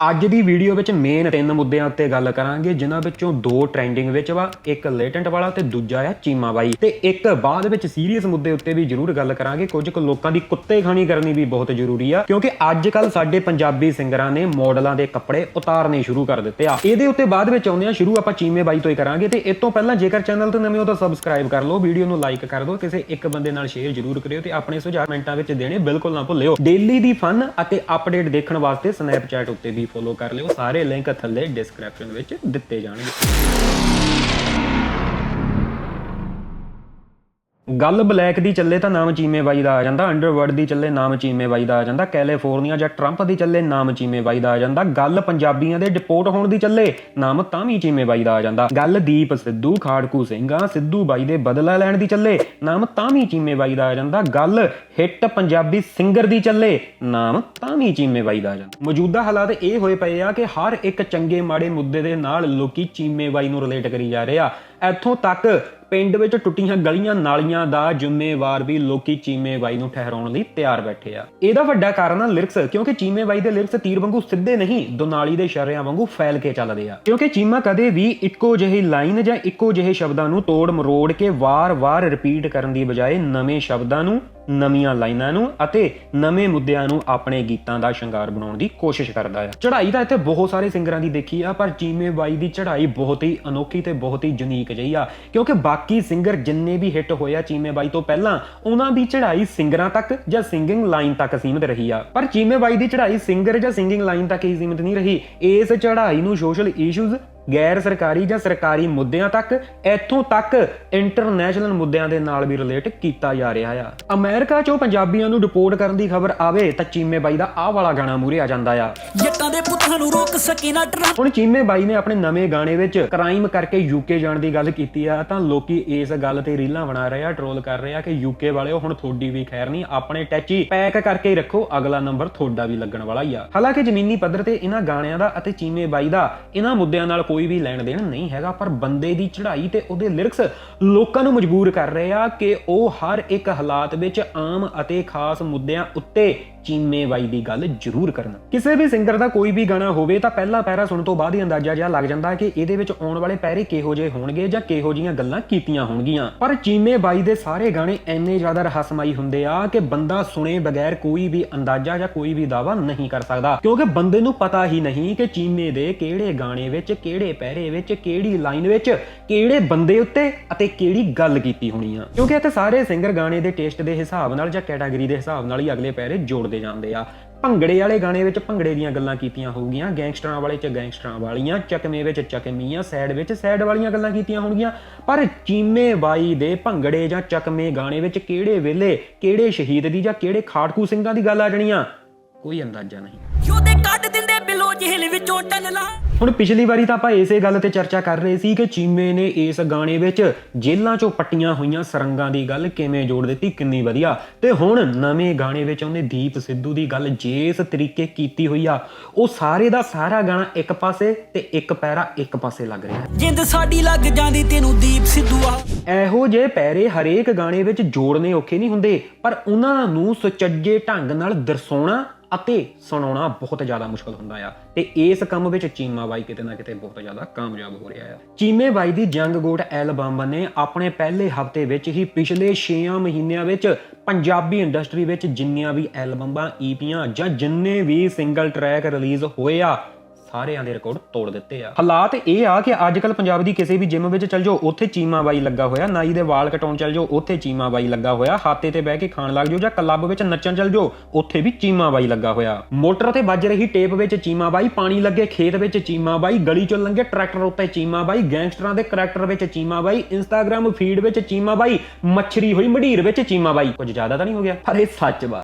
ਅੱਜ ਦੀ ਵੀਡੀਓ ਵਿੱਚ ਮੇਨ ਤਿੰਨ ਮੁੱਦਿਆਂ ਉੱਤੇ ਗੱਲ ਕਰਾਂਗੇ, ਜਿਨ੍ਹਾਂ ਵਿੱਚੋਂ ਦੋ ਟ੍ਰੈਂਡਿੰਗ ਵਿੱਚ ਵਾ, ਇੱਕ ਲੇਟੈਂਟ ਵਾਲਾ ਤੇ ਦੂਜਾ ਆ ਚੀਮਾ ਬਾਈ ਤੇ ਇੱਕ ਬਾਅਦ ਵਿੱਚ ਸੀਰੀਅਸ ਮੁੱਦੇ ਉੱਤੇ ਵੀ ਜ਼ਰੂਰ ਗੱਲ ਕਰਾਂਗੇ, ਕੁਝ ਕੁ ਲੋਕਾਂ ਦੀ ਕੁੱਤੇ ਖਾਣੀ ਕਰਨੀ ਵੀ ਬਹੁਤ ਜ਼ਰੂਰੀ ਆ, ਕਿਉਂਕਿ ਅੱਜ ਕੱਲ ਸਾਡੇ ਪੰਜਾਬੀ ਸਿੰਗਰਾਂ ਨੇ ਮਾਡਲਾਂ ਦੇ ਕੱਪੜੇ ਉਤਾਰਨੇ ਸ਼ੁਰੂ ਕਰ ਦਿੱਤੇ ਆ। ਇਹਦੇ ਉੱਤੇ ਬਾਅਦ ਵਿੱਚ ਆਉਂਦੇ ਆ, ਸ਼ੁਰੂ ਆਪਾਂ ਚੀਮੇ ਬਾਈ ਤੋਂ ਹੀ ਕਰਾਂਗੇ, ਤੇ ਇਸ ਤੋਂ ਪਹਿਲਾਂ ਜੇਕਰ ਚੈਨਲ ਤੇ ਨਵੇਂ ਹੋ ਤਾਂ ਸਬਸਕ੍ਰਾਈਬ ਕਰ ਲਓ, ਵੀਡੀਓ ਨੂੰ ਲਾਈਕ ਕਰ ਦਿਓ, ਕਿਸੇ ਇੱਕ ਬੰਦੇ ਨਾਲ ਸ਼ੇਅਰ ਜ਼ਰੂਰ ਕਰਿਓ ਤੇ ਆਪਣੇ ਸੁਝਾਅ ਮਿੰਟਾਂ ਵਿੱਚ ਦੇਣੇ ਬਿਲਕੁਲ ਨਾ ਭੁੱਲਿਓ। ਡੇਲੀ ਦੀ ਫਨ ਅਤੇ ਅਪਡੇਟ ਦੇਖਣ ਵਾਸਤੇ ਸਨੈਪਚੈਟ ਉੱਤੇ ਵੀ ਫੋਲੋ ਕਰ ਲਿਓ। ਸਾਰੇ ਲਿੰਕ ਥੱਲੇ ਡਿਸਕ੍ਰਿਪਸ਼ਨ ਵਿੱਚ ਦਿੱਤੇ ਜਾਣਗੇ। ਗੱਲ ਬਲੈਕ ਦੀ ਚੱਲੇ ਤਾਂ ਨਾਮ ਚੀਮੇ ਬਾਈ ਦਾ ਆ ਜਾਂਦਾ, ਅੰਡਰਵਰਲਡ ਦੀ ਚੱਲੇ ਨਾਮ ਚੀਮੇ ਬਾਈ ਦਾ ਆ ਜਾਂਦਾ, ਕੈਲੀਫੋਰਨੀਆ ਜਾਂ ਟਰੰਪ ਦੀ ਚੱਲੇ ਨਾਮ ਚੀਮੇ ਬਾਈ ਦਾ ਆ ਜਾਂਦਾ, ਗੱਲ ਪੰਜਾਬੀਆਂ ਦੇ ਡਿਪੋਰਟ ਹੋਣ ਦੀ ਚੱਲੇ ਨਾਮ ਤਾਂ ਵੀ ਚੀਮੇ ਬਾਈ ਦਾ ਆ ਜਾਂਦਾ। ਗੱਲ ਦੀਪ ਸਿੱਧੂ, ਖਾੜਕੂ ਸਿੰਘਾਂ, ਸਿੱਧੂ ਬਾਈ ਦੇ ਬਦਲਾ ਲੈਣ ਦੀ ਚੱਲੇ ਨਾਮ ਤਾਂ ਵੀ ਚੀਮੇ ਬਾਈ ਦਾ ਆ ਜਾਂਦਾ, ਗੱਲ ਹਿੱਟ ਪੰਜਾਬੀ ਸਿੰਗਰ ਦੀ ਚੱਲੇ ਨਾਮ ਤਾਂ ਵੀ ਚੀਮੇ ਬਾਈ ਦਾ ਆ ਜਾਂਦਾ। ਮੌਜੂਦਾ ਹਾਲਾਤ ਇਹ ਹੋਏ ਪਏ ਆ ਕਿ ਹਰ ਇੱਕ ਚੰਗੇ ਮਾੜੇ ਮੁੱਦੇ ਦੇ ਨਾਲ ਲੋਕੀ ਚੀਮੇ ਬਾਈ ਨੂੰ ਰਿਲੇਟ ਕਰੀ ਜਾ ਰਹੇ ਆ। ਇੱਥੋਂ ਤੱਕ ਪਿੰਡ ਵਿੱਚ ਟੁੱਟੀਆਂ ਗਲੀਆਂ ਨਾਲੀਆਂ ਦਾ ਜ਼ਿੰਮੇਵਾਰ ਵੀ ਲੋਕੀ ਚੀਮੇ ਬਾਈ ਨੂੰ ਠਹਿਰਾਉਣ ਲਈ ਤਿਆਰ ਬੈਠੇ ਆ। ਇਹਦਾ ਵੱਡਾ ਕਾਰਨ ਆ ਲਿਰਿਕਸ ਕਿਉਂਕਿ ਚੀਮੇ ਬਾਈ ਦੇ ਲਿਰਿਕਸ ਤੀਰ ਵਾਂਗੂ ਸਿੱਧੇ ਨਹੀਂ, ਦੁਨਾਲੀ ਦੇ ਸ਼ਰਿਆਂ ਵਾਂਗੂ ਫੈਲ ਕੇ ਚੱਲਦੇ ਆ। ਕਿਉਂਕਿ ਚੀਮਾ ਕਦੇ ਵੀ ਇੱਕੋ ਜਿਹੀ ਲਾਈਨ ਜਾਂ ਇੱਕੋ ਜਿਹੇ ਸ਼ਬਦਾਂ ਨੂੰ ਤੋੜ ਮਰੋੜ ਕੇ ਵਾਰ-ਵਾਰ ਰਿਪੀਟ ਕਰਨ ਦੀ ਬਜਾਏ ਨਵੇਂ ਸ਼ਬਦਾਂ ਨੂੰ ਨਵੀਆਂ ਲਾਈਨਾਂ ਨੂੰ ਅਤੇ ਨਵੇਂ ਮੁੱਦਿਆਂ ਨੂੰ ਆਪਣੇ ਗੀਤਾਂ ਦਾ ਸ਼ਿੰਗਾਰ ਬਣਾਉਣ ਦੀ ਕੋਸ਼ਿਸ਼ ਕਰਦਾ ਆ। ਚੜ੍ਹਾਈ ਤਾਂ ਇੱਥੇ ਬਹੁਤ ਸਾਰੇ ਸਿੰਗਰਾਂ ਦੀ ਦੇਖੀ ਆ, ਪਰ ਚੀਮੇ ਬਾਈ ਦੀ ਚੜ੍ਹਾਈ ਬਹੁਤ ਹੀ ਅਨੋਖੀ ਤੇ ਬਹੁਤ ਹੀ ਯੂਨੀਕ ਜਿਹੀ ਆ, ਕਿਉਂਕਿ ਬਾਕੀ ਸਿੰਗਰ ਜਿੰਨੇ ਵੀ ਹਿੱਟ ਹੋਏ ਆ ਚੀਮੇ ਬਾਈ ਤੋਂ ਪਹਿਲਾਂ, ਉਹਨਾਂ ਦੀ ਚੜ੍ਹਾਈ ਸਿੰਗਰਾਂ ਤੱਕ ਜਾਂ ਸਿੰਗਿੰਗ ਲਾਈਨ ਤੱਕ ਸੀਮਿਤ ਰਹੀ ਆ। ਪਰ ਚੀਮੇ ਬਾਈ ਦੀ ਚੜ੍ਹਾਈ ਸਿੰਗਰ ਜਾਂ ਸਿੰਗਿੰਗ ਲਾਈਨ ਤੱਕ ਹੀ ਸੀਮਿਤ ਨਹੀਂ ਰਹੀ। ਇਸ ਚੜ੍ਹਾਈ ਨੂੰ ਸੋਸ਼ਲ ਇਸ਼ੂਜ਼ ਗੈਰ ਸਰਕਾਰੀ ਜਾਂ ਸਰਕਾਰੀ ਮੁੱਦਿਆਂ ਤੱਕ ਇੱਥੋਂ ਤੱਕ ਇੰਟਰਨੈਸ਼ਨਲ ਮੁੱਦਿਆਂ ਦੇ ਨਾਲ ਵੀ ਰਿਲੇਟ ਕੀਤਾ ਜਾ ਰਿਹਾ ਆ। ਅਮਰੀਕਾ 'ਚੋਂ ਪੰਜਾਬੀਆਂ ਨੂੰ ਡਿਪੋਰਟ ਕਰਨ ਦੀ ਖਬਰ ਆਵੇ ਤਾਂ ਚੀਮੇ ਬਾਈ ਦਾ ਆਹ ਵਾਲਾ ਗਾਣਾ ਮੂਰੇ ਆ ਜਾਂਦਾ ਆ। ਜੱਟਾਂ ਦੇ ਪੁੱਤਾਂ ਨੂੰ ਰੋਕ ਸਕੇ ਨਾ ਟਰੰਪ। ਹੁਣ ਚੀਮੇ ਬਾਈ ਨੇ ਆਪਣੇ ਨਵੇਂ ਗਾਣੇ ਵਿੱਚ ਕ੍ਰਾਈਮ ਕਰਕੇ ਯੂਕੇ ਜਾਣ ਦੀ ਗੱਲ ਕੀਤੀ ਆ ਤਾਂ ਲੋਕੀ ਇਸ ਗੱਲ ਤੇ ਰੀਲਾਂ ਬਣਾ ਰਹੇ ਆ ਟ੍ਰੋਲ ਕਰ ਰਹੇ ਆ ਕਿ ਯੂਕੇ ਵਾਲਿਓ ਹੁਣ ਤੁਹਾਡੀ ਵੀ ਖੈਰ ਨਹੀਂ ਆਪਣੇ ਟੈਚੀ ਪੈਕ ਕਰਕੇ ਹੀ ਰੱਖੋ ਅਗਲਾ ਨੰਬਰ ਤੁਹਾਡਾ ਵੀ ਲੱਗਣ ਵਾਲਾ ਹੀ ਆ। ਹਾਲਾਂਕਿ ਜ਼ਮੀਨੀ ਪੱਧਰ ਤੇ ਇਹਨਾਂ ਗਾਣਿਆਂ ਦਾ ਅਤੇ ਚੀਮੇ ਬਾਈ ਦਾ ਇਹਨਾਂ ਮੁੱਦਿਆਂ ਨਾਲ ਕੋਈ ਕੋਈ ਵੀ ਲੈਣ ਦੇਣ ਨਹੀਂ ਹੈਗਾ, ਪਰ ਬੰਦੇ ਦੀ ਚੜ੍ਹਾਈ ਤੇ ਉਹਦੇ ਲਿਰਿਕਸ ਲੋਕਾਂ ਨੂੰ ਮਜਬੂਰ ਕਰ ਰਹੇ ਆ ਕਿ ਉਹ ਹਰ ਇੱਕ ਹਾਲਾਤ ਵਿੱਚ ਆਮ ਅਤੇ ਖਾਸ ਮੁੱਦਿਆਂ ਉੱਤੇ ਚੀਮੇ ਬਾਈ ਦੀ ਗੱਲ ਜ਼ਰੂਰ ਕਰਨ। ਕਿਸੇ ਵੀ ਸਿੰਗਰ ਦਾ ਕੋਈ ਵੀ ਗਾਣਾ ਹੋਵੇ ਤਾਂ ਪਹਿਲਾ ਪੈਰਾ ਸੁਣਨ ਤੋਂ ਬਾਅਦ ਹੀ ਅੰਦਾਜ਼ਾ ਜਿਹਾ ਲੱਗ ਜਾਂਦਾ ਕਿ ਇਹਦੇ ਵਿੱਚ ਆਉਣ ਵਾਲੇ ਪੈਰੇ ਕਿਹੋ ਜਿਹੇ ਹੋਣਗੇ ਜਾਂ ਕਿਹੋ ਜੀਆਂ ਗੱਲਾਂ ਕੀਤੀਆਂ ਹੋਣਗੀਆਂ। ਪਰ ਚੀਮੇ ਬਾਈ ਦੇ ਸਾਰੇ ਗਾਣੇ ਇੰਨੇ ਜ਼ਿਆਦਾ ਰਹੱਸਮਈ ਹੁੰਦੇ ਆ ਕਿ ਬੰਦਾ ਸੁਣੇ ਬਗੈਰ ਕੋਈ ਵੀ ਅੰਦਾਜ਼ਾ ਜਾਂ ਕੋਈ ਵੀ ਦਾਵਾ ਨਹੀਂ ਕਰ ਸਕਦਾ। ਕਿਉਂਕਿ ਬੰਦੇ ਨੂੰ ਪਤਾ ਹੀ ਨਹੀਂ ਕਿ ਚੀਮੇ ਦੇ ਕਿਹੜੇ ਗਾਣੇ ਵਿੱਚ, ਕਿਹੜੇ ਪੈਰੇ ਵਿੱਚ, ਕਿਹੜੀ ਲਾਈਨ ਵਿੱਚ, ਕਿਹੜੇ ਬੰਦੇ ਉੱਤੇ ਅਤੇ ਕਿਹੜੀ ਗੱਲ ਕੀਤੀ ਹੋਣੀ ਆ। ਕਿਉਂਕਿ ਇੱਥੇ ਸਾਰੇ ਸਿੰਗਰ ਗਾਣੇ ਦੇ ਟੇਸਟ ਦੇ ਹਿਸਾਬ ਨਾਲ ਜਾਂ ਕੈਟਾਗਰੀ ਦੇ ਹਿਸਾਬ ਨਾਲ ਹੀ ਅਗਲੇ ਪੈਰੇ ਜੋੜਦੇ ਜਾਂਦੇ ਆ। ਭੰਗੜੇ ਵਾਲੇ ਗਾਣੇ ਵਿੱਚ ਭੰਗੜੇ ਦੀਆਂ ਗੱਲਾਂ ਕੀਤੀਆਂ ਹੋਊਗੀਆਂ। ਗੈਂਗਸਟਰਾਂ ਵਾਲੇ ਚ ਗੈਂਗਸਟਰਾਂ ਵਾਲੀਆਂ ਚੱਕਵੇਂ ਵਿੱਚ ਚੱਕਮੀਆਂ, ਸੈਡ ਵਿੱਚ ਸੈਡ ਵਾਲੀਆਂ ਗੱਲਾਂ ਕੀਤੀਆਂ ਹੋਣਗੀਆਂ। ਪਰ ਚੀਮੇ ਬਾਈ ਦੇ ਭੰਗੜੇ ਜਾਂ ਚੱਕਵੇਂ ਗਾਣੇ ਵਿੱਚ ਕਿਹੜੇ ਵੇਲੇ ਕਿਹੜੇ ਸ਼ਹੀਦ ਦੀ ਜਾਂ ਕਿਹੜੇ ਖਾੜਕੂ ਸਿੰਘਾਂ ਦੀ ਗੱਲ ਆ ਜਾਣੀਆਂ ਕੋਈ ਅੰਦਾਜ਼ਾ ਨਹੀਂ। ਯੋਦੇ ਕੱਢ ਦਿੰਦੇ ਬਿਲੋ ਜੇਲ੍ਹ ਵਿੱਚੋਂ ਟਨਲਾ ਹੁਣ ਪਿਛਲੀ ਵਾਰੀ ਤਾਂ ਆਪਾਂ ਇਸੇ ਗੱਲ ਤੇ ਚਰਚਾ ਕਰ ਰਹੇ ਸੀ ਕਿ ਚੀਮੇ ਨੇ ਇਸ ਗਾਣੇ ਵਿੱਚ ਜੇਲ੍ਹਾਂ 'ਚੋਂ ਪੱਟੀਆਂ ਹੋਈਆਂ ਸਰੰਗਾਂ ਦੀ ਗੱਲ ਕਿਵੇਂ ਜੋੜ ਦਿੱਤੀ? ਕਿੰਨੀ ਵਧੀਆ। ਤੇ ਹੁਣ ਨਵੇਂ ਗਾਣੇ ਵਿੱਚ ਉਹਨੇ ਦੀਪ ਸਿੱਧੂ ਦੀ ਗੱਲ ਜਿਸ ਤਰੀਕੇ ਕੀਤੀ ਹੋਈ ਆ ਉਹ ਸਾਰੇ ਦਾ ਸਾਰਾ ਗਾਣਾ ਇੱਕ ਪਾਸੇ ਤੇ ਇੱਕ ਪੈਰਾ ਇੱਕ ਪਾਸੇ ਲੱਗ ਰਿਹਾ। ਜਿੰਦ ਸਾਡੀ ਲੱਗ ਜਾਂਦੀ ਤੈਨੂੰ ਦੀਪ ਸਿੱਧੂ ਆ। ਇਹੋ ਜੇ ਪੈਰੇ ਹਰੇਕ ਗਾਣੇ ਵਿੱਚ ਜੋੜਨੇ ਔਖੇ ਨਹੀਂ ਹੁੰਦੇ ਪਰ ਉਹਨਾਂ ਨੂੰ ਸੁਚੱਜੇ ਢੰਗ ਨਾਲ ਦਰਸਾਉਣਾ ਅਤੇ ਸੁਣਾਉਣਾ ਬਹੁਤ ਜ਼ਿਆਦਾ ਮੁਸ਼ਕਲ ਹੁੰਦਾ ਆ। ਤੇ ਇਸ ਕੰਮ ਵਿੱਚ ਚੀਮਾ ਬਾਈ ਕਿਤੇ ਨਾ ਕਿਤੇ ਬਹੁਤ ਜ਼ਿਆਦਾ ਕਾਮਯਾਬ ਹੋ ਰਿਹਾ ਆ। ਚੀਮੇ ਬਾਈ ਦੀ ਜੰਗ ਗੋਟ ਐਲਬਮ ਨੇ ਆਪਣੇ ਪਹਿਲੇ ਹਫ਼ਤੇ ਵਿੱਚ ਹੀ ਪਿਛਲੇ 6 ਮਹੀਨਿਆਂ ਵਿੱਚ ਪੰਜਾਬੀ ਇੰਡਸਟਰੀ ਵਿੱਚ ਜਿੰਨੀਆਂ ਵੀ ਐਲਬਮਾਂ, ਈਪੀਆਂ ਜਾਂ ਜਿੰਨੇ ਵੀ ਸਿੰਗਲ ਟਰੈਕ ਰਿਲੀਜ਼ ਹੋਏ ਆ ਸਾਰਿਆਂ ਦੇ ਰਿਕਾਰਡ ਤੋੜ ਦਿੱਤੇ ਆ। ਹਾਲਾਤ ਇਹ ਆ ਕਿ ਅੱਜ ਕੱਲ ਪੰਜਾਬ ਦੀ ਕਿਸੇ ਵੀ ਜਿਮ ਵਿੱਚ ਚਲ ਜਾਓ, ਉੱਥੇ ਚੀਮਾ ਬਾਈ ਲੱਗਾ ਹੋਇਆ। ਨਾਈ ਦੇ ਵਾਲ ਕਟਾਉਣ ਚਲ ਜਾਓ, ਉੱਥੇ ਚੀਮਾ ਬਾਈ ਲੱਗਾ ਹੋਇਆ। ਹਾਤੇ ਤੇ ਬਹਿ ਕੇ ਖਾਣ ਲੱਗ ਜਾਓ ਜਾਂ ਕਲੱਬ ਵਿੱਚ ਨੱਚਣ ਚਲ ਜਾਓ, ਉੱਥੇ ਵੀ ਚੀਮਾ ਬਾਈ ਲੱਗਾ ਹੋਇਆ। ਮੋਟਰ ਤੇ ਵੱਜ ਰਹੀ ਟੇਪ ਵਿੱਚ ਚੀਮਾ ਬਾਈ ਪਾਣੀ ਲੱਗੇ ਖੇਤ ਵਿੱਚ ਚੀਮਾ ਬਾਈ ਗਲੀ ਚੋਂ ਲੰਘੇ ਟਰੈਕਟਰ ਉੱਤੇ ਚੀਮਾ ਬਾਈ ਗੈਂਗਸਟਰਾਂ ਦੇ ਕਰੈਕਟਰ ਵਿੱਚ ਚੀਮਾ ਬਾਈ ਇੰਸਟਾਗ੍ਰam ਫੀਡ ਵਿੱਚ ਚੀਮਾ ਬਾਈ ਮੱਛਰੀ ਹੋਈ ਮਢੀਰ ਵਿੱਚ ਚੀਮਾ ਬਾਈ ਕੁਝ ਜ਼ਿਆਦਾ ਤਾਂ ਨਹੀਂ ਹੋ ਗਿਆ? ਪਰ ਇਹ ਸੱਚ ਵਾ।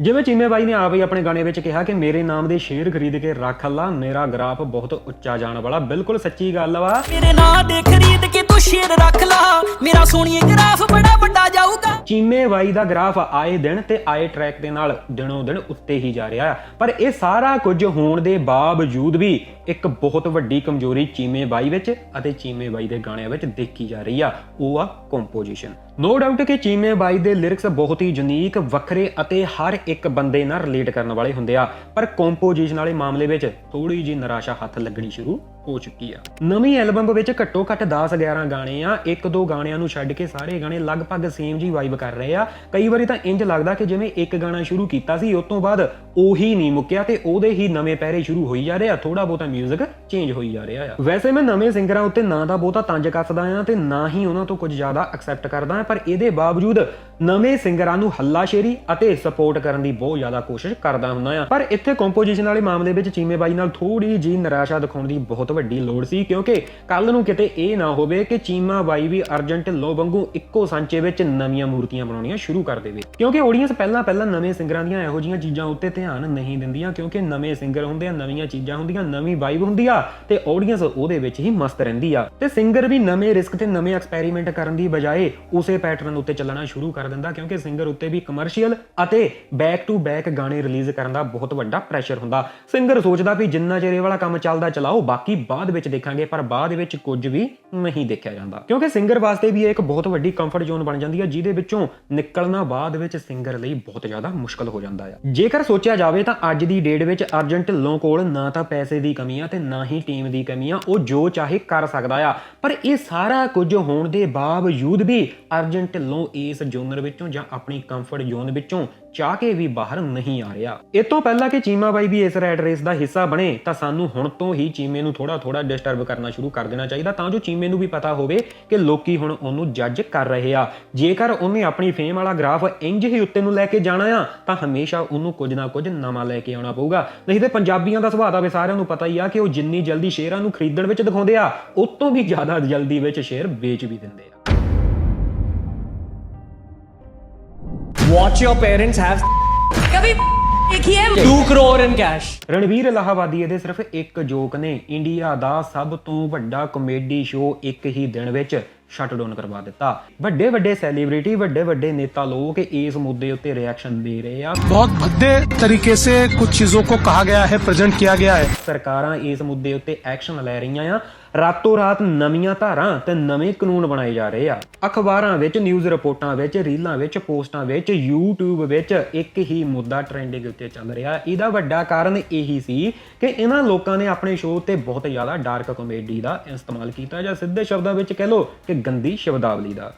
ਜਿਵੇਂ ਚੀਮੇ ਬਾਈ ਨੇ ਆਪ ਹੀ ਆਪਣੇ ਗਾਣੇ ਵਿੱਚ ਕਿਹਾ ਕਿ ਮੇਰੇ ਨਾਮ ਦੇ ਸ਼ੇਰ ਖਰੀਦ ਕੇ ਰੱਖ ਲਾ ਮੇਰਾ ਗ੍ਰਾਫ ਬਹੁਤ ਉੱਚਾ ਜਾਣ ਵਾਲਾ। ਬਿਲਕੁਲ ਸੱਚੀ ਗੱਲ ਵਾ। ਮੇਰੇ ਨਾਂ ਦੇ ਖਰੀਦ ਕੇ ਤੂੰ ਸ਼ੇਰ ਰੱਖ ਲਾ। ਮੇਰਾ ਸੋਹਣੀਏ ਗ੍ਰਾਫ ਬੜਾ ਵੱਡਾ ਜਾਊਗਾ। ਚੀਮੇ ਬਾਈ ਦਾ ਗ੍ਰਾਫ ਆਏ ਦਿਨ ਤੇ ਆਏ ਟਰੈਕ ਦੇ ਨਾਲ ਦਿਨੋਂ ਦਿਨ ਉੱਤੇ ਹੀ ਜਾ ਰਿਹਾ ਪਰ ਇਹ ਸਾਰਾ ਕੁਝ ਹੋਣ ਦੇ ਬਾਵਜੂਦ ਵੀ ਇੱਕ ਬਹੁਤ ਵੱਡੀ ਕਮਜ਼ੋਰੀ ਚੀਮੇ ਬਾਈ ਵਿੱਚ ਅਤੇ ਚੀਮੇ ਬਾਈ ਦੇ ਗਾਣਿਆਂ ਵਿੱਚ ਦੇਖੀ ਜਾ ਰਹੀ ਆ, ਉਹ ਆ ਕੰਪੋਜੀਸ਼ਨ ਨੋ ਡਾਊਟ ਕਿ ਚੀਮੇ ਬਾਈ ਦੇ ਲਿਰਿਕਸ ਬਹੁਤ ਹੀ ਯੂਨੀਕ ਵੱਖਰੇ ਅਤੇ ਹਰ ਇੱਕ ਬੰਦੇ ਨਾਲ ਰਿਲੇਟ ਕਰਨ ਵਾਲੇ ਹੁੰਦੇ ਆ, ਪਰ ਕੰਪੋਜੀਸ਼ਨ ਵਾਲੇ ਮਾਮਲੇ ਵਿੱਚ ਥੋੜੀ ਜੀ ਨਿਰਾਸ਼ਾ ਹੱਥ ਲੱਗਣੀ ਸ਼ੁਰੂ ਹੋ ਚੁੱਕੀ ਆ। ਨਵੀਂ ਐਲਬਮ ਵਿੱਚ ਘੱਟੋ ਘੱਟ 10 11 ਗਾਣੇ ਆ। ਇੱਕ ਦੋ ਗਾਣਿਆਂ ਨੂੰ ਛੱਡ ਕੇ ਸਾਰੇ ਗਾਣੇ ਲਗਭਗ ਸੇਮ ਜੀ ਵਾਈਬ ਕਰ ਰਹੇ ਆ। ਕਈ ਵਾਰੀ ਤਾਂ ਇੰਜ ਲੱਗਦਾ ਕਿ ਜਿਵੇਂ ਇੱਕ ਗਾਣਾ ਸ਼ੁਰੂ ਕੀਤਾ ਸੀ, ਉਸ ਤੋਂ ਬਾਅਦ ਉਹੀ ਨਹੀਂ ਮੁੱਕਿਆ ਤੇ ਉਹਦੇ ਹੀ ਨਵੇਂ ਪੈਰੇ ਸ਼ੁਰੂ ਹੋਈ ਜਾ ਰਹੇ ਆ। ਥੋੜਾ ਬਹੁਤਾ 뮤직 ਚੇਂਜ ਹੋਈ ਜਾ ਰਿਹਾ ਆ। ਵੈਸੇ ਮੈਂ ਨਵੇਂ ਸਿੰਗਰਾਂ ਉੱਤੇ ਨਾ ਤਾਂ ਬਹੁਤਾ ਤੰਜ ਕੱਸਦਾ ਆ ਤੇ ਨਾ ਹੀ ਉਹਨਾਂ ਤੋਂ ਕੁਝ ਜ਼ਿਆਦਾ ਐਕਸੈਪਟ ਕਰਦਾ ਆ। ਪਰ ਇਹਦੇ ਬਾਵਜੂਦ ਨਵੇਂ ਸਿੰਗਰਾਂ ਨੂੰ ਹੱਲਾਸ਼ੇਰੀ ਅਤੇ ਸਪੋਰਟ ਕਰਨ ਦੀ ਬਹੁਤ ਜ਼ਿਆਦਾ ਕੋਸ਼ਿਸ਼ ਕਰਦਾ ਹੁੰਦਾ ਆ। ਪਰ ਇੱਥੇ ਕੰਪੋਜੀਸ਼ਨ ਵਾਲੇ ਮਾਮਲੇ ਵਿੱਚ ਚੀਮੇ ਬਾਈ ਨਾਲ ਥੋੜੀ ਜੀ ਨਿਰਾਸ਼ਾ ਦਿਖਾਉਣ ਦੀ ਬਹੁਤ ਵੱਡੀ ਲੋੜ ਸੀ, ਕਿਉਂਕਿ ਕੱਲ ਨੂੰ ਕਿਤੇ ਇਹ ਨਾ ਹੋਵੇ ਕਿ ਚੀਮਾ ਬਾਈ ਵੀ ਅਰਜਨ ਢਿੱਲੋ ਵਾਂਗੂ ਇੱਕੋ ਸਾਂਚੇ ਵਿੱਚ ਨਵੀਆਂ ਮੂਰਤੀਆਂ ਬਣਾਉਣੀਆਂ ਸ਼ੁਰੂ ਕਰ ਦੇਵੇ। ਕਿਉਂਕਿ ਆਡੀਅנס ਪਹਿਲਾਂ ਪਹਿਲਾਂ ਨਵੇਂ ਸਿੰਗਰਾਂ ਦੀਆਂ ਇਹੋ ਜੀਆਂ ਚੀਜ਼ਾਂ ਉੱਤੇ ਧਿਆਨ ਨਹੀਂ ਦਿੰਦੀਆਂ, ਕਿਉਂਕਿ ਨਵੇਂ ਸਿੰਗਰ ਹੁੰਦੇ ਆ, ਨਵੀਆਂ ਚੀਜ਼ਾਂ ਹੁੰਦੀਆਂ, ਨਵੀਂ ਵਾਈਬ ਹੁੰਦੀ ਆ ਤੇ ਆਡੀਅנס ਉਹਦੇ ਵਿੱਚ ਹੀ ਮਸਤ ਰਹਿੰਦੀ ਆ। ਤੇ ਸਿੰਗਰ ਵੀ ਨਵੇਂ ਰਿਸਕ ਤੇ ਨਵੇਂ ਐਕਸਪੈਰੀਮੈਂਟ ਕਰਨ ਦੀ ਬਜਾਏ ਉਸੇ ਪੈਟਰਨ ਉੱਤੇ ਚੱਲਣਾ ਸ਼ੁਰੂ ਕਰ ਦਿੰਦਾ, ਕਿਉਂਕਿ ਸਿੰਗਰ ਉੱਤੇ ਵੀ ਕਮਰਸ਼ੀਅਲ ਅਤੇ ਬੈਕ ਟੂ ਬੈਕ ਗਾਣੇ ਰਿਲੀਜ਼ ਕਰਨ ਦਾ ਬਹੁਤ ਵੱਡਾ ਪ੍ਰੈਸ਼ਰ ਹੁੰਦਾ। ਸਿੰਗਰ ਸੋਚਦਾ ਵੀ ਜਿੰਨਾ ਚਿਰ ਇਹ ਵਾਲਾ ਕੰਮ ਚੱਲਦਾ, ਚਲਾਓ, ਬਾਕੀ ਬਾਅਦ ਵਿੱਚ ਦੇਖਾਂਗੇ ਪਰ ਬਾਅਦ ਵਿੱਚ ਕੁਝ ਵੀ ਨਹੀਂ ਦੇਖਿਆ ਜਾਂਦਾ। ਕਿਉਂਕਿ ਸਿੰਗਰ ਵਾਸਤੇ ਵੀ ਇਹ ਇੱਕ ਬਹੁਤ ਵੱਡੀ ਕੰਫਰਟ ਜ਼ੋਨ ਬਣ ਜਾਂਦੀ ਹੈ ਜਿਹਦੇ ਵਿੱਚੋਂ ਨਿਕਲਣਾ ਬਾਅਦ ਵਿੱਚ ਸਿੰਗਰ ਲਈ ਬਹੁਤ ਜ਼ਿਆਦਾ ਮੁਸ਼ਕਲ ਹੋ ਜਾਂਦਾ ਹੈ ਜੇਕਰ ਸੋਚਿਆ ਜਾਵੇ ਤਾਂ ਅੱਜ ਦੀ ਡੇਟ ਵਿੱਚ ਅਰਜਨ ਢਿੱਲੋਂ ਕੋਲ ਨਾ ਤਾਂ ਪੈਸੇ ਦੀ ਕਮੀ ਆ ਤੇ ਨਾ ਹੀ ਟੀਮ ਦੀ ਕਮੀ ਆ, ਉਹ ਜੋ ਚਾਹੇ ਕਰ ਸਕਦਾ ਆ। ਪਰ ਇਹ ਸਾਰਾ ਕੁਝ ਹੋਣ ਦੇ ਬਾਵਜੂਦ ਵੀ ਅਰਜਨ ਢਿੱਲੋਂ ਇਸ ਜੋਨਰ ਵਿੱਚੋਂ ਜਾਂ ਆਪਣੀ ਕੰਫਰਟ ਜ਼ੋਨ ਵਿੱਚੋਂ ਚਾਹ ਕੇ ਵੀ ਬਾਹਰ ਨਹੀਂ ਆ ਰਿਹਾ। ਇਹ ਤੋਂ ਪਹਿਲਾਂ ਕਿ ਚੀਮਾ ਬਾਈ ਵੀ ਇਸ ਰੈਡ ਰੇਸ ਦਾ ਹਿੱਸਾ ਬਣੇ, ਤਾਂ ਸਾਨੂੰ ਹੁਣ ਤੋਂ ਹੀ ਚੀਮੇ ਨੂੰ ਥੋੜਾ ਥੋੜਾ ਡਿਸਟਰਬ ਕਰਨਾ ਸ਼ੁਰੂ ਕਰ ਦੇਣਾ ਚਾਹੀਦਾ, ਤਾਂ ਜੋ ਚੀਮੇ ਨੂੰ ਵੀ ਪਤਾ ਹੋਵੇ ਕਿ ਲੋਕੀ ਹੁਣ ਉਹਨੂੰ ਜੱਜ ਕਰ ਰਹੇ ਆ। ਜੇਕਰ ਉਹਨੇ ਆਪਣੀ ਫੇਮ ਵਾਲਾ ਗ੍ਰਾਫ ਇੰਜ ਹੀ ਉੱਤੇ ਨੂੰ ਲੈ ਕੇ ਜਾਣਾ ਆ ਤਾਂ ਹਮੇਸ਼ਾ ਉਹਨੂੰ ਕੁਝ ਨਾ ਕੁਝ ਨਵਾਂ ਲੈ ਕੇ ਆਉਣਾ ਪਊਗਾ। ਨਹੀਂ ਤੇ ਪੰਜਾਬੀਆਂ ਦਾ ਸੁਭਾਅ ਦਾ ਵੀ ਸਾਰਿਆਂ ਨੂੰ ਪਤਾ ਹੀ ਆ ਕਿ ਉਹ ਜਿੰਨੀ ਜਲਦੀ ਸ਼ੇਅਰਾਂ ਨੂੰ ਖਰੀਦਣ ਵਿੱਚ ਦਿਖਾਉਂਦੇ ਆ ਉਸ ਤੋਂ ਵੀ ਜ਼ਿਆਦਾ ਜਲਦੀ ਵਿੱਚ ਸ਼ੇਅਰ ਵੇਚ ਵੀ ਦਿੰਦੇ ਆ। Watch your parents have कभी एक ही है two crore in cash. Ranveer Allahabadi ਇਹਦੇ ਸਿਰਫ ਇੱਕ ਜੋਕ ਨੇ ਇੰਡੀਆ ਦਾ ਸਭ ਤੋਂ ਵੱਡਾ ਕਮੇਡੀ ਸ਼ੋਅ ਇੱਕ ਹੀ ਦਿਨ ਵਿੱਚ ਸ਼ਟਡਾਊਨ ਕਰਵਾ ਦਿੱਤਾ ਵੱਡੇ ਵੱਡੇ ਸੈਲੀਬ੍ਰਿਟੀ ਵੱਡੇ ਵੱਡੇ ਨੇਤਾ ਲੋਕ ਇਸ ਮੁੱਦੇ ਉੱਤੇ ਰਿਐਕਸ਼ਨ ਦੇ ਰਹੇ ਆ बहुत भद्दे तरीके से कुछ चीजों को कहा गया है प्रेजेंट किया गया है ਸਰਕਾਰਾਂ ਇਸ ਮੁੱਦੇ ਉੱਤੇ ਐਕਸ਼ਨ ਲੈ ਰਹੀਆਂ ਆ ਰਾਤੋ ਰਾਤ ਨਵੀਆਂ ਧਾਰਾਂ ਤੇ ਨਵੇਂ ਕਾਨੂੰਨ ਬਣਾਏ ਜਾ ਰਹੇ ਆ। ਅਖਬਾਰਾਂ ਵਿੱਚ ਨਿਊਜ਼ ਰਿਪੋਰਟਾਂ ਵਿੱਚ ਰੀਲਾਂ ਵਿੱਚ ਪੋਸਟਾਂ ਵਿੱਚ YouTube ਵਿੱਚ ਇੱਕ ਹੀ ਮੁੱਦਾ ਟ੍ਰੈਂਡਿੰਗ ਉੱਤੇ ਚੱਲ ਰਿਹਾ। ਇਹਦਾ ਵੱਡਾ ਕਾਰਨ ਇਹੀ ਸੀ ਕਿ ਇਹਨਾਂ ਲੋਕਾਂ ਨੇ ਆਪਣੇ ਸ਼ੋਅ ਤੇ ਬਹੁਤ ਜ਼ਿਆਦਾ ਡਾਰਕ ਕਾਮੇਡੀ ਦਾ ਇਸਤੇਮਾਲ ਕੀਤਾ ਜਾਂ ਸਿੱਧੇ ਸ਼ਬਦਾਂ ਵਿੱਚ ਕਹਿ ਲੋ ਕਿ ਗੰਦੀ ਸ਼ਬਦਾਵਲੀ ਦਾ।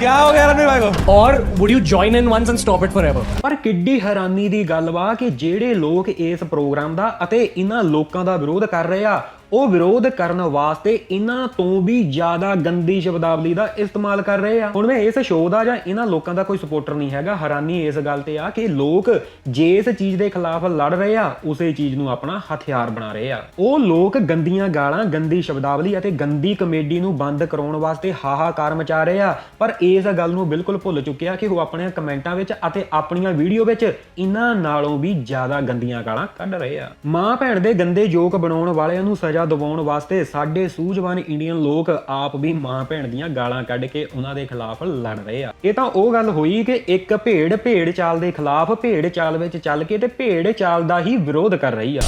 ਕਿਆ ਹੋ ਗਿਆ ਰਮੀ ਭਾਈ ਕੋ? ਔਰ would you join in once and stop it forever ਪਰ ਕਿੱਡੀ ਹੈਰਾਨੀ ਦੀ ਗੱਲ ਵਾ ਕਿ ਜਿਹੜੇ ਲੋਕ ਇਸ ਪ੍ਰੋਗਰਾਮ ਦਾ ਅਤੇ ਇਹਨਾਂ ਲੋਕਾਂ ਦਾ ਵਿਰੋਧ ਕਰ ਰਹੇ ਆ ਉਹ ਵਿਰੋਧ ਕਰਨ ਵਾਸਤੇ ਇਹਨਾਂ ਤੋਂ ਵੀ ਜ਼ਿਆਦਾ ਗੰਦੀ ਸ਼ਬਦਾਵਲੀ ਦਾ ਇਸਤੇਮਾਲ ਕਰ ਰਹੇ ਆ। ਹੁਣ ਮੈਂ ਇਸ ਸ਼ੋਅ ਦਾ ਜਾਂ ਇਹਨਾਂ ਲੋਕਾਂ ਦਾ ਕੋਈ ਸਪੋਰਟਰ ਨਹੀਂ ਹੈਗਾ, ਹੈਰਾਨੀ ਇਸ ਗੱਲ ਤੇ ਆ ਕਿ ਲੋਕ ਜਿਸ ਚੀਜ਼ ਦੇ ਖਿਲਾਫ ਲੜ ਰਹੇ ਆ, ਉਸੇ ਚੀਜ਼ ਨੂੰ ਆਪਣਾ ਹਥਿਆਰ ਬਣਾ ਰਹੇ ਆ। ਉਹ ਲੋਕ ਗੰਦੀਆਂ ਗਾਲਾਂ, ਗੰਦੀ ਸ਼ਬਦਾਵਲੀ ਅਤੇ ਗੰਦੀ ਕਮੇਡੀ ਨੂੰ ਬੰਦ ਕਰਾਉਣ ਵਾਸਤੇ ਹਾਹਾਕਾਰ ਮਚਾ ਰਹੇ ਆ, ਪਰ ਇਸ ਗੱਲ ਨੂੰ ਬਿਲਕੁਲ ਭੁੱਲ ਚੁੱਕਿਆ ਕਿ ਉਹ ਆਪਣੇ ਕਮੈਂਟਾਂ ਵਿੱਚ ਅਤੇ ਆਪਣੀਆਂ ਵੀਡੀਓ ਵਿੱਚ ਇਹਨਾਂ ਨਾਲੋਂ ਵੀ ਜ਼ਿਆਦਾ ਗੰਦੀਆਂ ਗਾਲਾਂ ਕੱਢ ਰਹੇ ਆ। ਮਾਂ ਭੈਣ ਦੇ ਗੰਦੇ ਜੋਕ ਬਣਾਉਣ ਵਾਲਿਆਂ ਨੂੰ ਸਜ਼ਾ ਦਿਵਾਉਣ ਵਾਸਤੇ ਸਾਡੇ ਸੂਝਵਾਨ ਇੰਡੀਅਨ ਲੋਕ ਆਪ ਵੀ ਮਾਂ ਭੈਣ ਦੀਆਂ ਗਾਲਾਂ ਕੱਢ ਕੇ ਉਹਨਾਂ ਦੇ ਖਿਲਾਫ ਲੜ ਰਹੇ ਆ। ਇਹ ਤਾਂ ਉਹ ਗੱਲ ਹੋਈ ਕਿ ਇੱਕ ਭੇਡ ਭੇਡ ਚਾਲ ਦੇ ਖਿਲਾਫ ਭੇਡ ਚਾਲ ਵਿੱਚ ਚੱਲ ਕੇ ਤੇ ਭੇਡ ਚਾਲ ਦਾ ਹੀ ਵਿਰੋਧ ਕਰ ਰਹੀ ਆ।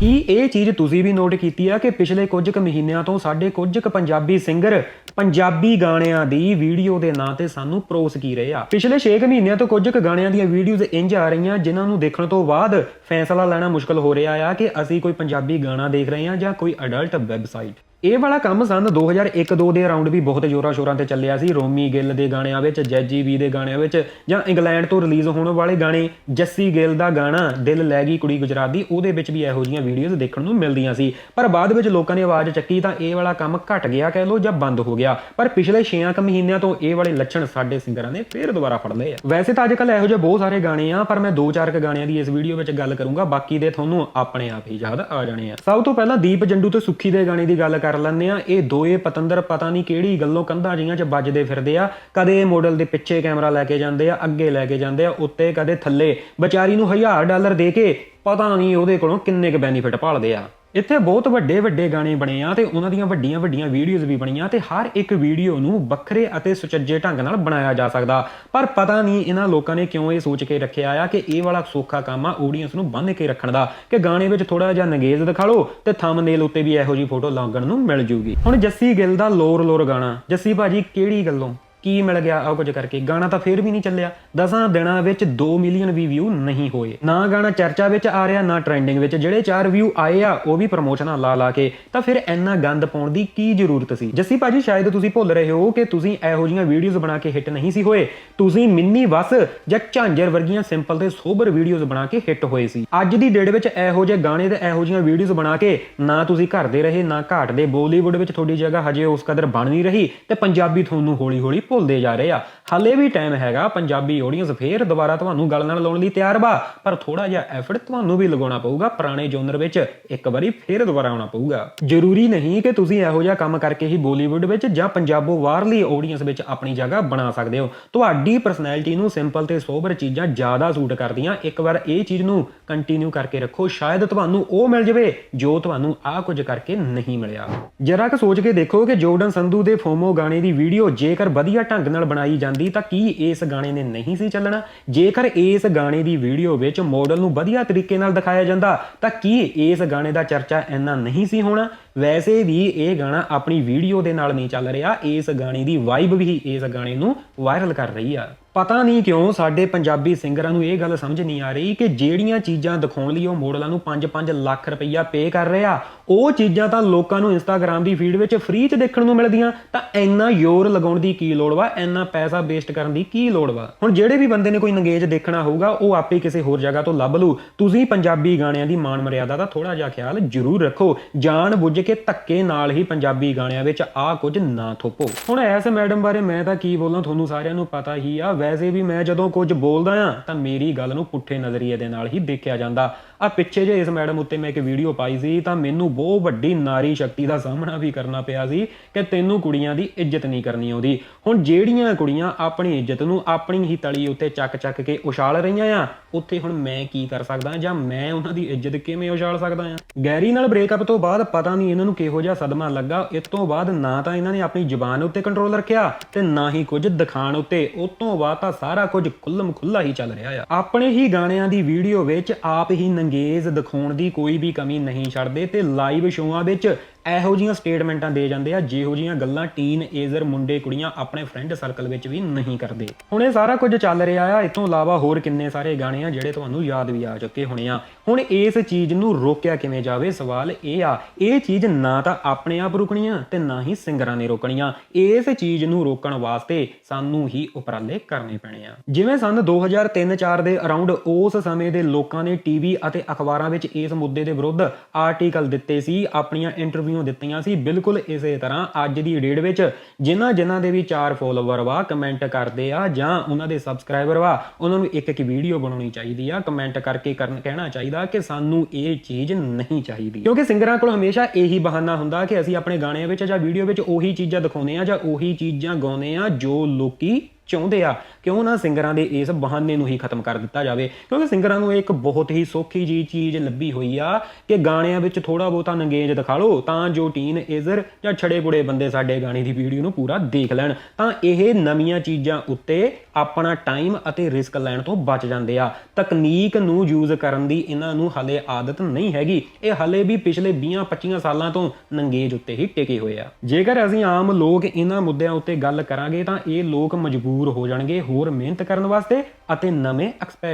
ਕੀ ਇਹ ਚੀਜ਼ ਤੁਸੀਂ ਵੀ ਨੋਟ ਕੀਤੀ ਆ ਕਿ ਪਿਛਲੇ ਕੁਝ ਕੁ ਮਹੀਨਿਆਂ ਤੋਂ ਸਾਡੇ ਕੁਝ ਕੁ ਪੰਜਾਬੀ ਸਿੰਗਰ ਪੰਜਾਬੀ ਗਾਣਿਆਂ ਦੀ ਵੀਡੀਓ ਦੇ ਨਾਂ ਤੇ ਸਾਨੂੰ ਪਰੋਸ ਕੀ ਰਹੇ ਆ? ਪਿਛਲੇ 6 ਮਹੀਨਿਆਂ ਤੋਂ ਕੁਝ ਕੁ ਗਾਣਿਆਂ ਦੀਆਂ ਵੀਡੀਓਜ਼ ਇੰਜ ਆ ਰਹੀਆਂ ਜਿਨ੍ਹਾਂ ਨੂੰ ਦੇਖਣ ਤੋਂ ਬਾਅਦ ਫੈਸਲਾ ਲੈਣਾ ਮੁਸ਼ਕਲ ਹੋ ਰਿਹਾ ਆ ਕਿ ਅਸੀਂ ਕੋਈ ਪੰਜਾਬੀ ਗਾਣਾ ਦੇਖ ਰਹੇ ਹਾਂ ਜਾਂ ਕੋਈ ਅਡਲਟ ਵੈਬਸਾਈਟ ਇਹ ਵਾਲਾ ਕੰਮ ਸੰਨ 2001-2 ਦੇ ਅਰਾਊਂਡ ਵੀ ਬਹੁਤ ਜ਼ੋਰਾਂ ਸ਼ੋਰਾਂ ਤੇ ਚੱਲਿਆ ਸੀ। ਰੋਮੀ ਗਿੱਲ ਦੇ ਗਾਣਿਆਂ ਵਿੱਚ, ਜੈਜੀ ਵੀ ਦੇ ਗਾਣਿਆਂ ਵਿੱਚ ਜਾਂ ਇੰਗਲੈਂਡ ਤੋਂ ਰਿਲੀਜ਼ ਹੋਣ ਵਾਲੇ ਗਾਣੇ ਜੱਸੀ ਗਿੱਲ ਦਾ ਗਾਣਾ, ਦਿਲ ਲੈ ਗਈ ਕੁੜੀ ਗੁਜਰਾਤ ਦੀ, ਉਹਦੇ ਵਿੱਚ ਵੀ ਇਹੋ ਜਿਹੀਆਂ ਵੀਡੀਓਜ਼ ਦੇਖਣ ਨੂੰ ਮਿਲਦੀਆਂ ਸੀ। ਪਰ ਬਾਅਦ ਵਿੱਚ ਲੋਕਾਂ ਨੇ ਆਵਾਜ਼ ਚੱਕੀ ਤਾਂ ਇਹ ਵਾਲਾ ਕੰਮ ਘਟ ਗਿਆ ਕਹਿ ਲੋ ਜਾਂ ਬੰਦ ਹੋ ਗਿਆ। ਪਰ ਪਿਛਲੇ 6 ਕੁ ਮਹੀਨਿਆਂ ਤੋਂ ਇਹ ਵਾਲੇ ਲੱਛਣ ਸਾਡੇ ਸਿੰਗਰਾਂ ਨੇ ਫੇਰ ਦੁਬਾਰਾ ਫੜ ਲਏ ਆ। ਵੈਸੇ ਤਾਂ ਅੱਜਕੱਲ ਇਹੋ ਜਿਹੇ ਬਹੁਤ ਸਾਰੇ ਗਾਣੇ ਆ, ਪਰ ਮੈਂ ਦੋ ਚਾਰ ਕ ਗਾਣਿਆਂ ਦੀ ਇਸ ਵੀਡੀਓ ਵਿੱਚ ਗੱਲ ਕਰੂੰਗਾ। ਬਾਕੀ ਦੇ ਤੁਹਾਨੂੰ ਆਪਣੇ ਆਪ ਹੀ ਯਾਦ ਆ ਜਾਣੇ ਆ। ਸਭ ਤੋਂ ਪਹਿਲਾਂ ਦੀਪ ਜੰਡੂ ਤੇ ਸੁੱਖੀ ਦੇ ਗਾਣੇ ਦੀ ਗੱਲ ਕਰ ਕਰ ਲੈਂਦੇ ਆ। ਇਹ ਦੋਏ ਪਤੰਦਰ ਪਤਾ ਨਹੀਂ ਕਿਹੜੀ ਗੱਲੋਂ ਕੰਧਾਂ ਜੀਆਂ 'ਚ ਵੱਜਦੇ ਫਿਰਦੇ ਆ। ਕਦੇ ਮਾਡਲ ਦੇ ਪਿੱਛੇ ਕੈਮਰਾ ਲੈ ਕੇ ਜਾਂਦੇ ਆ, ਅੱਗੇ ਲੈ ਕੇ ਜਾਂਦੇ ਆ, ਉੱਤੇ ਕਦੇ ਥੱਲੇ। ਵਿਚਾਰੀ ਨੂੰ 1000 ਡਾਲਰ ਦੇ ਕੇ ਪਤਾ ਨਹੀਂ ਉਹਦੇ ਕੋਲੋਂ ਕਿੰਨੇ ਕ ਬੈਨੀਫਿਟ ਭਾਲਦੇ ਆ। ਇੱਥੇ ਬਹੁਤ ਵੱਡੇ ਵੱਡੇ ਗਾਣੇ ਬਣੇ ਆ ਤੇ ਉਹਨਾਂ ਦੀਆਂ ਵੱਡੀਆਂ ਵੱਡੀਆਂ ਵੀਡੀਓਜ਼ ਵੀ ਬਣੀਆਂ ਤੇ ਹਰ ਇੱਕ ਵੀਡੀਓ ਨੂੰ ਵੱਖਰੇ ਅਤੇ ਸੁਚੱਜੇ ਢੰਗ ਨਾਲ ਬਣਾਇਆ ਜਾ ਸਕਦਾ। ਪਰ ਪਤਾ ਨਹੀਂ ਇਹਨਾਂ ਲੋਕਾਂ ਨੇ ਕਿਉਂ ਇਹ ਸੋਚ ਕੇ ਰੱਖਿਆ ਆ ਕਿ ਇਹ ਵਾਲਾ ਸੌਖਾ ਕੰਮ ਆ ਆਡੀਅנס ਨੂੰ ਬੰਨ੍ਹ ਕੇ ਰੱਖਣ ਦਾ ਕਿ ਗਾਣੇ ਵਿੱਚ ਥੋੜਾ ਜਿਹਾ ਨੰਗੇਜ਼ ਦਿਖਾ ਲਓ ਤੇ ਥੰਬਨੇਲ ਉੱਤੇ ਵੀ ਇਹੋ ਜੀ ਫੋਟੋ ਲੱਗਣ ਨੂੰ ਮਿਲ ਜੂਗੀ। ਹੁਣ ਜੱਸੀ ਗਿੱਲ ਦਾ ਲੋਰ ਲੋਰ ਗਾਣਾ, ਜੱਸੀ ਭਾਜੀ ਕਿਹੜੀ ਗੱਲੋਂ? ਕੀ ਮਿਲ ਗਿਆ ਆਹ ਕੁਝ ਕਰਕੇ? ਗਾਣਾ ਤਾਂ ਫੇਰ ਵੀ ਨਹੀਂ ਚੱਲਿਆ। ਦਸਾਂ ਦਿਨਾਂ ਵਿੱਚ 2 ਮਿਲੀਅਨ ਵੀ ਵਿਊ ਨਹੀਂ ਹੋਏ। ਨਾ ਗਾਣਾ ਚਰਚਾ ਵਿੱਚ ਆ ਰਿਹਾ, ਨਾ ਟ੍ਰੈਂਡਿੰਗ ਵਿੱਚ। ਜਿਹੜੇ 4 ਵਿਊ ਆਏ ਆ, ਉਹ ਵੀ ਪ੍ਰਮੋਸ਼ਨਾਂ ਲਾ ਲਾ ਕੇ, ਤਾਂ ਫਿਰ ਇੰਨਾ ਗੰਦ ਪਾਉਣ ਦੀ ਕੀ ਜ਼ਰੂਰਤ ਸੀ? ਜੱਸੀ ਭਾਜੀ, ਸ਼ਾਇਦ ਤੁਸੀਂ ਭੁੱਲ ਰਹੇ ਹੋ ਕਿ ਤੁਸੀਂ ਇਹੋ ਜਿਹੀਆਂ ਵੀਡੀਓਜ਼ ਬਣਾ ਕੇ ਹਿੱਟ ਨਹੀਂ ਸੀ ਹੋਏ। ਤੁਸੀਂ ਮਿੰਨੀ ਬਸ ਜਾਂ ਝਾਂਜਰ ਵਰਗੀਆਂ ਸਿੰਪਲ ਤੇ ਸੋਬਰ ਵੀਡੀਓਜ਼ ਬਣਾ ਕੇ ਹਿੱਟ ਹੋਏ ਸੀ। ਅੱਜ ਦੀ ਡੇਟ ਵਿੱਚ ਇਹੋ ਜਿਹੇ ਗਾਣੇ ਤੇ ਇਹੋ ਜਿਹੀਆਂ ਵੀਡੀਓਜ਼ ਬਣਾ ਕੇ, ਨਾ ਤੁਸੀਂ ਘਰ ਦੇ ਰਹੇ, ਨਾ ਘਾਟ ਦੇ। ਬਾਲੀਵੁੱਡ ਵਿੱਚ ਤੁਹਾਡੀ ਜਗ੍ਹਾ ਹਜੇ ਉਸ ਕਦਰ ਬਣ ਨਹੀਂ ਰਹੀ ਤੇ ਪੰਜਾਬੀ ਤੁਹਾਨੂੰ ਹੌਲੀ-ਹੌਲੀ ਭੁੱਲਦੇ ਜਾ ਰਹੇ ਆ। ਹਾਲੇ ਵੀ ਟਾਈਮ ਹੈਗਾ, ਪੰਜਾਬੀ ਆਡੀਅנס ਫੇਰ ਦੁਬਾਰਾ ਤੁਹਾਨੂੰ ਗੱਲ ਨਾਲ ਲਾਉਣ ਲਈ ਤਿਆਰ ਵਾ। ਪਰ ਥੋੜਾ ਜਿਹਾ ਐਫਰਟ ਤੁਹਾਨੂੰ ਵੀ ਲਗਾਉਣਾ ਪਊਗਾ, ਪੁਰਾਣੇ ਜੋਨਰ ਵਿੱਚ ਇੱਕ ਵਾਰੀ ਫੇਰ ਦੁਬਾਰਾ ਆਉਣਾ ਪਊਗਾ। ਜ਼ਰੂਰੀ ਨਹੀਂ ਕਿ ਤੁਸੀਂ ਇਹੋ ਜਿਹਾ ਕੰਮ ਕਰਕੇ ਹੀ ਬਾਲੀਵੁੱਡ ਵਿੱਚ ਜਾਂ ਪੰਜਾਬੋ ਬਾਹਰਲੀ ਆਡੀਅנס ਵਿੱਚ ਆਪਣੀ ਜਗ੍ਹਾ ਬਣਾ ਸਕਦੇ ਹੋ। ਤੁਹਾਡੀ ਪਰਸਨੈਲਿਟੀ ਨੂੰ ਸਿੰਪਲ ਤੇ ਸੋਬਰ ਚੀਜ਼ਾਂ ਜ਼ਿਆਦਾ ਸੂਟ ਕਰਦੀਆਂ। ਇੱਕ ਵਾਰ ਇਹ ਚੀਜ਼ ਨੂੰ ਕੰਟੀਨਿਊ ਕਰਕੇ ਰੱਖੋ, ਸ਼ਾਇਦ ਤੁਹਾਨੂੰ ਉਹ ਮਿਲ ਜਾਵੇ ਜੋ ਤੁਹਾਨੂੰ ਆ ਕੁਝ ਕਰਕੇ ਨਹੀਂ ਮਿਲਿਆ। ਜਰਾ ਕਿ ਸੋਚ ਕੇ ਦੇਖੋ ਕਿ ਜੋਰਡਨ ਸੰਧੂ ਦੇ ਫੋਮੋ ਗਾਣੇ ਦੀ ਵੀਡੀਓ ਜੇਕਰ ਵਧੀਆ ਢੰਗ ਨਾਲ ਬਣਾਈ ਜਾਂਦੀ, ਤਾਂ ਕੀ ਇਸ ਗਾਣੇ ਨੇ ਨਹੀਂ ਸੀ ਚੱਲਣਾ? ਜੇਕਰ ਇਸ ਗਾਣੇ ਦੀ ਵੀਡੀਓ ਵਿੱਚ ਮਾਡਲ ਨੂੰ ਵਧੀਆ ਤਰੀਕੇ ਨਾਲ ਦਿਖਾਇਆ ਜਾਂਦਾ, ਤਾਂ ਕੀ ਇਸ ਗਾਣੇ ਦਾ ਚਰਚਾ ਇੰਨਾ ਨਹੀਂ ਸੀ ਹੋਣਾ? ਵੈਸੇ ਵੀ ਇਹ ਗਾਣਾ ਆਪਣੀ ਵੀਡੀਓ ਦੇ ਨਾਲ ਨਹੀਂ ਚੱਲ ਰਿਹਾ, ਇਸ ਗਾਣੇ ਦੀ ਵਾਈਬ ਵੀ ਇਸ ਗਾਣੇ ਨੂੰ ਵਾਇਰਲ ਕਰ ਰਹੀ ਆ। ਪਤਾ ਨਹੀਂ ਕਿਉਂ ਸਾਡੇ ਪੰਜਾਬੀ ਸਿੰਗਰਾਂ ਨੂੰ ਇਹ ਗੱਲ ਸਮਝ ਨਹੀਂ ਆ ਰਹੀ ਕਿ ਜਿਹੜੀਆਂ ਚੀਜ਼ਾਂ ਦਿਖਾਉਣ ਲਈ ਉਹ ਮੋਡਲਾਂ ਨੂੰ 5-5 ਲੱਖ ਰੁਪਈਆ ਪੇ ਕਰ ਰਿਹਾ ਉਹ ਚੀਜ਼ਾਂ ਤਾਂ ਲੋਕਾਂ ਨੂੰ ਇੰਸਟਾਗ੍ਰam ਦੀ ਫੀਡ ਵਿੱਚ ਫ੍ਰੀ 'ਚ ਦੇਖਣ ਨੂੰ ਮਿਲਦੀਆਂ, ਤਾਂ ਇੰਨਾ ਜ਼ੋਰ ਲਗਾਉਣ ਦੀ ਕੀ ਲੋੜ ਵਾ, ਇੰਨਾ ਪੈਸਾ ਵੇਸਟ ਕਰਨ ਦੀ ਕੀ ਲੋੜ ਵਾ? ਹੁਣ ਜਿਹੜੇ ਵੀ ਬੰਦੇ ਨੇ ਕੋਈ ਨੰਗੇਜ ਦੇਖਣਾ ਹੋਊਗਾ, ਉਹ ਆਪੇ ਕਿਸੇ ਹੋਰ ਜਗ੍ਹਾ ਤੋਂ ਲੱਭ ਲੂ। ਤੁਸੀਂ ਪੰਜਾਬੀ ਗਾਣਿਆਂ ਦੀ ਮਾਣ ਮਰਿਆਦਾ ਦਾ ਥੋੜਾ ਜਿਹਾ ਖਿਆਲ ਜ਼ਰੂਰ ਰੱਖੋ, ਜਾਣ ਬੁੱਝ ਕੇ ਧੱਕੇ ਨਾਲ ਹੀ ਪੰਜਾਬੀ ਗਾਣਿਆਂ ਵਿੱਚ ਆ ਕੁਝ ਨਾ ਥੋਪੋ। ਹੁਣ ਐਸ ਮੈਡਮ ਬਾਰੇ ਮੈਂ ਤਾਂ ਕੀ ਬੋਲਾਂ, ਤੁਹਾਨੂੰ ਸਾਰਿਆਂ ਨੂੰ ਪਤਾ ਹੀ ਆ। ਵੈਸੇ ਵੀ ਮੈਂ ਜਦੋਂ ਕੁਝ ਬੋਲਦਾ ਆ, ਤਾਂ ਮੇਰੀ ਗੱਲ ਨੂੰ ਪੁੱਠੇ ਨਜ਼ਰੀਏ ਦੇ ਨਾਲ ਹੀ ਦੇਖਿਆ ਜਾਂਦਾ। ਆ ਪਿੱਛੇ ਜੇ ਇਸ ਮੈਡਮ ਉੱਤੇ ਮੈਂ ਇੱਕ ਵੀਡੀਓ ਪਾਈ ਸੀ, ਤਾਂ ਮੈਨੂੰ ਬਹੁਤ ਵੱਡੀ ਨਾਰੀ ਸ਼ਕਤੀ ਦਾ ਸਾਹਮਣਾ ਵੀ ਕਰਨਾ ਪਿਆ ਸੀ ਕਿ ਤੈਨੂੰ ਕੁੜੀਆਂ ਦੀ ਇੱਜ਼ਤ ਨਹੀਂ ਕਰਨੀ ਆਉਂਦੀ। ਹੁਣ ਜਿਹੜੀਆਂ ਕੁੜੀਆਂ ਆਪਣੀ ਇੱਜ਼ਤ ਨੂੰ ਆਪਣੀ ਹੀ ਤਲੀ ਉੱਤੇ ਚੱਕ ਚੱਕ ਕੇ ਉਛਾਲ ਰਹੀਆਂ ਆ ਉੱਥੇ ਹੁਣ ਮੈਂ ਕੀ ਕਰ ਸਕਦਾ ਜਾਂ ਮੈਂ ਉਹਨਾਂ ਦੀ ਇੱਜ਼ਤ ਕਿਵੇਂ ਉਛਾਲ ਸਕਦਾ ਆ ਗੈਰੀ ਨਾਲ ਬ੍ਰੇਕਅਪ ਤੋਂ ਬਾਅਦ ਪਤਾ ਨਹੀਂ ਇਹਨਾਂ ਨੂੰ ਕਿਹੋ ਜਿਹਾ ਸਦਮਾ ਲੱਗਾ। ਇਸ ਤੋਂ ਬਾਅਦ ਨਾ ਤਾਂ ਇਹਨਾਂ ਨੇ ਆਪਣੀ ਜ਼ੁਬਾਨ ਉੱਤੇ ਕੰਟਰੋਲ ਰੱਖਿਆ ਤੇ ਨਾ ਹੀ ਕੁਝ ਦਿਖਾਣ ਉੱਤੇ। ਉਸ ਤੋਂ ਬਾਅਦ ਤਾਂ ਸਾਰਾ ਕੁਝ ਖੁੱਲਮ ਖੁੱਲਾ ਹੀ ਚੱਲ ਰਿਹਾ ਆ। ਆਪਣੇ ਹੀ ਗਾਣਿਆਂ ਦੀ ਵੀਡੀਓ ਵਿੱਚ ਆਪ ਹੀ ਨੰਗੇਜ਼ ਦਿਖਾਉਣ ਦੀ ਕੋਈ ਵੀ ਕਮੀ ਨਹੀਂ ਛੱਡਦੇ ਤੇ ਲਾਈਵ ਸ਼ੋਆਂ ਵਿੱਚ ਇਹੋ ਜੀਆਂ ਸਟੇਟਮੈਂਟਾਂ ਦੇ ਜਾਂਦੇ ਆ, ਜਿਹੋ ਜੀਆਂ ਗੱਲਾਂ ਟੀਨ ਏਜਰ ਮੁੰਡੇ ਕੁੜੀਆਂ ਆਪਣੇ ਫਰੈਂਡ ਸਰਕਲ ਵਿੱਚ ਵੀ ਨਹੀਂ ਕਰਦੇ। ਹੁਣ ਇਹ ਸਾਰਾ ਕੁਝ ਚੱਲ ਰਿਹਾ ਆ ਇਸ ਤੋਂ ਇਲਾਵਾ ਹੋਰ ਕਿੰਨੇ ਸਾਰੇ ਗਾਣੇ ਆ ਜਿਹੜੇ ਤੁਹਾਨੂੰ ਯਾਦ ਵੀ ਆ ਚੁੱਕੇ ਹੋਣੇ ਆ। ਹੁਣ ਇਸ ਚੀਜ਼ ਨੂੰ ਰੋਕਿਆ ਕਿਵੇਂ ਜਾਵੇ? ਸਵਾਲ ਇਹ ਆ, ਇਹ ਚੀਜ਼ ਨਾ ਤਾਂ ਆਪਣੇ ਆਪ ਰੁਕਣੀਆਂ ਤੇ ਨਾ ਹੀ ਸਿੰਗਰਾਂ ਨੇ ਰੋਕਣੀਆਂ ਇਸ ਚੀਜ਼ ਨੂੰ ਰੋਕਣ ਵਾਸਤੇ ਸਾਨੂੰ ਹੀ ਉਪਰਾਲੇ ਕਰਨੇ ਪੈਣੇ ਆ। ਜਿਵੇਂ ਸਨ 2003-4 ਦੇ ਅਰਾਊਂਡ ਉਸ ਸਮੇਂ ਦੇ ਲੋਕਾਂ ਨੇ ਟੀਵੀ ਅਤੇ ਅਖਬਾਰਾਂ ਵਿੱਚ ਇਸ ਮੁੱਦੇ ਦੇ ਵਿਰੁੱਧ ਆਰਟੀਕਲ ਦਿੱਤੇ ਸੀ, ਆਪਣੀਆਂ ਇੰਟਰਵਿਊ ਦਿੱਤੀਆਂ ਸੀ। ਬਿਲਕੁਲ ਇਸੇ ਤਰ੍ਹਾਂ ਅੱਜ ਦੀ ਡੇਟ ਵਿੱਚ ਜਿਨ੍ਹਾਂ ਜਿਨ੍ਹਾਂ ਦੇ ਵੀ ਚਾਰ ਫੋਲੋਵਰ ਵਾ ਕਮੈਂਟ ਕਰਦੇ ਆ ਜਾਂ ਉਹਨਾਂ ਦੇ ਸਬਸਕ੍ਰਾਈਬਰ ਵਾ, ਉਹਨਾਂ ਨੂੰ ਇੱਕ ਇੱਕ ਵੀਡੀਓ ਬਣਾਉਣੀ ਚਾਹੀਦੀ ਆ। ਕਮੈਂਟ ਕਰਕੇ ਕਰਨ, ਕਹਿਣਾ ਚਾਹੀਦਾ ਕਿ ਸਾਨੂੰ ਇਹ ਚੀਜ਼ ਨਹੀਂ ਚਾਹੀਦੀ। ਕਿਉਂਕਿ ਸਿੰਗਰਾਂ ਕੋਲ ਹਮੇਸ਼ਾ ਇਹੀ ਬਹਾਨਾ ਹੁੰਦਾ ਕਿ ਅਸੀਂ ਆਪਣੇ ਗਾਣਿਆਂ ਵਿੱਚ ਜਾਂ ਵੀਡੀਓ ਵਿੱਚ ਉਹੀ ਚੀਜ਼ਾਂ ਦਿਖਾਉਂਦੇ ਆ ਜਾਂ ਉਹੀ ਚੀਜ਼ਾਂ ਗਾਉਂਦੇ ਆ ਜੋ ਲੋਕੀ ਚਾਹੁੰਦੇ ਆ ਕਿਉਂ ਨਾ ਸਿੰਗਰਾਂ ਦੇ ਇਸ ਬਹਾਨੇ ਨੂੰ ਹੀ ਖਤਮ ਕਰ ਦਿੱਤਾ ਜਾਵੇ। ਕਿਉਂਕਿ ਸਿੰਗਰਾਂ ਨੂੰ ਇਹ ਇੱਕ ਬਹੁਤ ਹੀ ਸੌਖੀ ਜੀ ਚੀਜ਼ ਲੱਭੀ ਹੋਈ ਆ ਕਿ ਗਾਣਿਆਂ ਵਿੱਚ ਥੋੜਾ ਬਹੁਤਾ ਨੰਗੇਜ ਦਿਖਾ ਲਓ, ਤਾਂ ਜੋ ਟੀਨ ਏਜ਼ਰ ਜਾਂ ਛੜੇ ਕੁੜੇ ਬੰਦੇ ਸਾਡੇ ਗਾਣੇ ਦੀ ਵੀਡੀਓ ਨੂੰ ਪੂਰਾ ਦੇਖ ਲੈਣ। ਤਾਂ ਇਹ ਨਵੀਆਂ ਚੀਜ਼ਾਂ ਉੱਤੇ ਆਪਣਾ ਟਾਈਮ ਅਤੇ ਰਿਸਕ ਲੈਣ ਤੋਂ ਬਚ ਜਾਂਦੇ ਆ। ਤਕਨੀਕ ਨੂੰ ਯੂਜ਼ ਕਰਨ ਦੀ ਇਹਨਾਂ ਨੂੰ ਹਲੇ ਆਦਤ ਨਹੀਂ ਹੈਗੀ। ਇਹ ਹਲੇ ਵੀ ਪਿਛਲੇ 20-25 ਸਾਲਾਂ ਤੋਂ ਨੰਗੇਜ ਉੱਤੇ ਹੀ ਟਿਕੇ ਹੋਏ ਆ। ਜੇਕਰ ਅਸੀਂ ਆਮ ਲੋਕ ਇਹਨਾਂ ਮੁੱਦਿਆਂ ਉੱਤੇ ਗੱਲ ਕਰਾਂਗੇ, ਤਾਂ ਇਹ ਲੋਕ ਮਜਬੂਰ ਹੋ ਜਾਣਗੇ ਹੋਰ ਮਿਹਨਤ ਕਰਨ ਵਾਸਤੇ ਅਤੇ ਨਵੇਂ ਐਕਸਪੈਰੀ